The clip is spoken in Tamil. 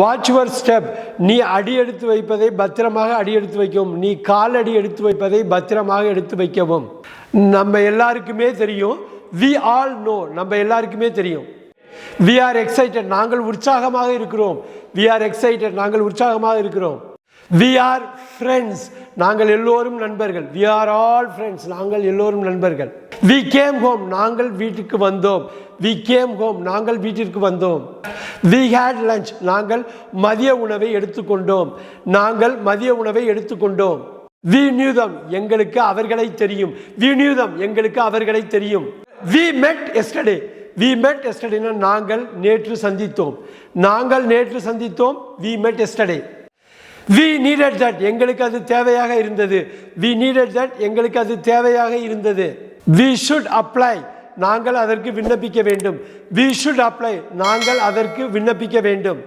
வாட்சுவர் ஸ்டெப் நீ அடி எடுத்து வைப்பதை பத்திரமாக அடி எடுத்து வைக்கவும். நீ கால் அடி எடுத்து வைப்பதை பத்திரமாக எடுத்து வைக்கவும். நம்ம எல்லாருக்குமே தெரியும். வி ஆல் நோ நம்ம எல்லாருக்குமே தெரியும். வி ஆர் எக்ஸைட்டட் நாங்கள் உற்சாகமாக இருக்கிறோம். வி ஆர் எக்ஸைட்டட் நாங்கள் உற்சாகமாக இருக்கிறோம். வி ஆர் ஃப்ரெண்ட்ஸ் நாங்கள் எல்லோரும் நண்பர்கள். வி ஆர் ஆல் ஃப்ரெண்ட்ஸ் நாங்கள் எல்லோரும் நண்பர்கள். வி கேம் ஹோம் நாங்கள் வீட்டுக்கு வந்தோம். வி கேம் ஹோம் நாங்கள் வீட்டிற்கு வந்தோம். வி ஹேட் லஞ்ச் நாங்கள் மதிய உணவை எடுத்துக்கொண்டோம். நாங்கள் மதிய உணவை எடுத்துக்கொண்டோம். வி நியூதம் எங்களுக்கு அவர்களை தெரியும். வி நியூதம் எங்களுக்கு அவர்களை தெரியும். வி மெட் எஸ்டே வி மெட் எஸ்டர்டேனா நாங்கள் நேற்று சந்தித்தோம். நாங்கள் நேற்று சந்தித்தோம். வி மெட் எஸ்டடே வி நீடட் தட் எங்களுக்கு அது தேவையாக இருந்தது. வி நீடட் தட் எங்களுக்கு அது தேவையாக இருந்தது. வி ஷுட் அப்ளை நாங்கள் அதற்கு விண்ணப்பிக்க வேண்டும். வி ஷுட் அப்ளை நாங்கள் அதற்கு விண்ணப்பிக்க வேண்டும்.